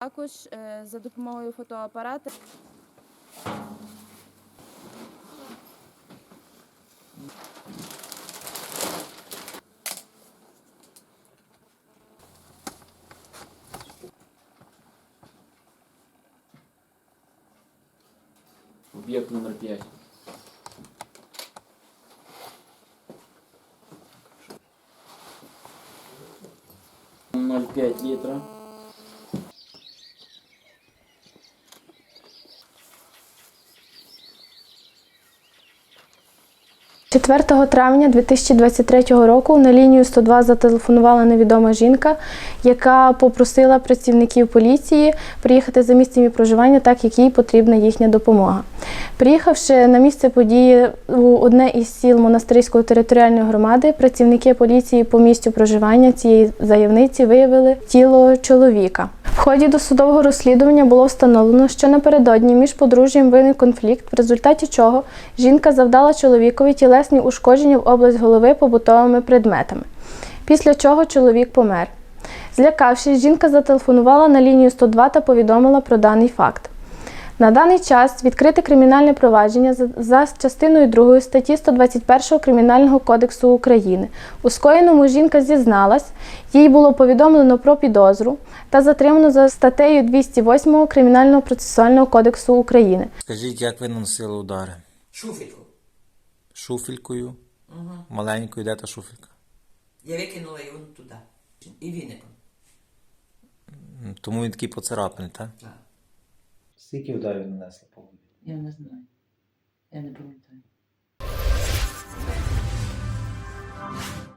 Також е, за допомогою фотоапарата Об'єкт номер 5. Ноль п'ять літра. 4 травня 2023 року на лінію 102 зателефонувала невідома жінка, яка попросила працівників поліції приїхати за місцем її проживання, так як їй потрібна їхня допомога. Приїхавши на місце події у одне із сіл монастирської територіальної громади, працівники поліції по місцю проживання цієї заявниці виявили тіло чоловіка. В ході досудового розслідування було встановлено, що напередодні між подружжям виник конфлікт, в результаті чого жінка завдала чоловікові тілесні ушкодження в область голови побутовими предметами. Після чого чоловік помер. Злякавшись, жінка зателефонувала на лінію 102 та повідомила про даний факт. На даний час відкрите кримінальне провадження за- частиною 2 статті 121 Кримінального кодексу України. У скоєному жінка зізналась, їй було повідомлено про підозру та затримано за статтею 208 Кримінального процесуального кодексу України. Скажіть, як ви наносили удари? Шуфельку. Шуфелькою? Маленькою, де та шуфелька? Я викинула його туди. І віником. Тому він такий поцарапаний, так? Так. Скільки ударів нанесли по голові? Я не знаю. Я не пам'ятаю.